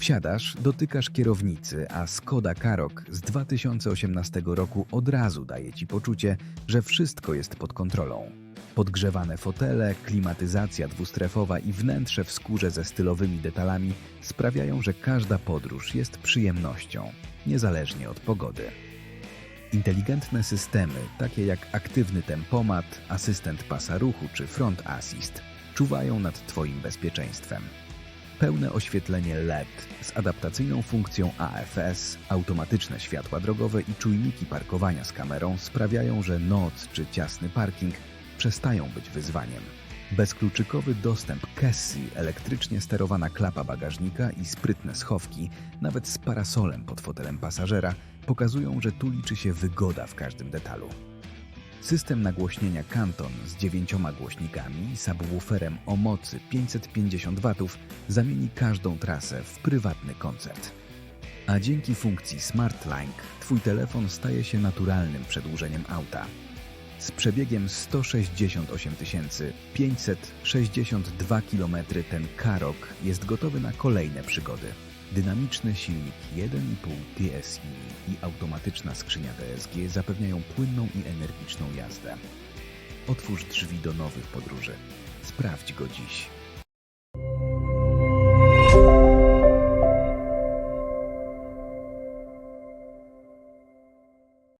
Wsiadasz, dotykasz kierownicy, a Skoda Karoq z 2018 roku od razu daje ci poczucie, że wszystko jest pod kontrolą. Podgrzewane fotele, klimatyzacja dwustrefowa i wnętrze w skórze ze stylowymi detalami sprawiają, że każda podróż jest przyjemnością, niezależnie od pogody. Inteligentne systemy, takie jak aktywny tempomat, asystent pasa ruchu czy front assist, czuwają nad Twoim bezpieczeństwem. Pełne oświetlenie LED z adaptacyjną funkcją AFS, automatyczne światła drogowe i czujniki parkowania z kamerą sprawiają, że noc czy ciasny parking przestają być wyzwaniem. Bezkluczykowy dostęp Cassie, elektrycznie sterowana klapa bagażnika i sprytne schowki, nawet z parasolem pod fotelem pasażera, pokazują, że tu liczy się wygoda w każdym detalu. System nagłośnienia Canton z dziewięcioma głośnikami i subwooferem o mocy 550 W zamieni każdą trasę w prywatny koncert. A dzięki funkcji Smart Link Twój telefon staje się naturalnym przedłużeniem auta. Z przebiegiem 168 562 km ten Karoq jest gotowy na kolejne przygody. Dynamiczny silnik 1,5 TSI i automatyczna skrzynia DSG zapewniają płynną i energiczną jazdę. Otwórz drzwi do nowych podróży. Sprawdź go dziś.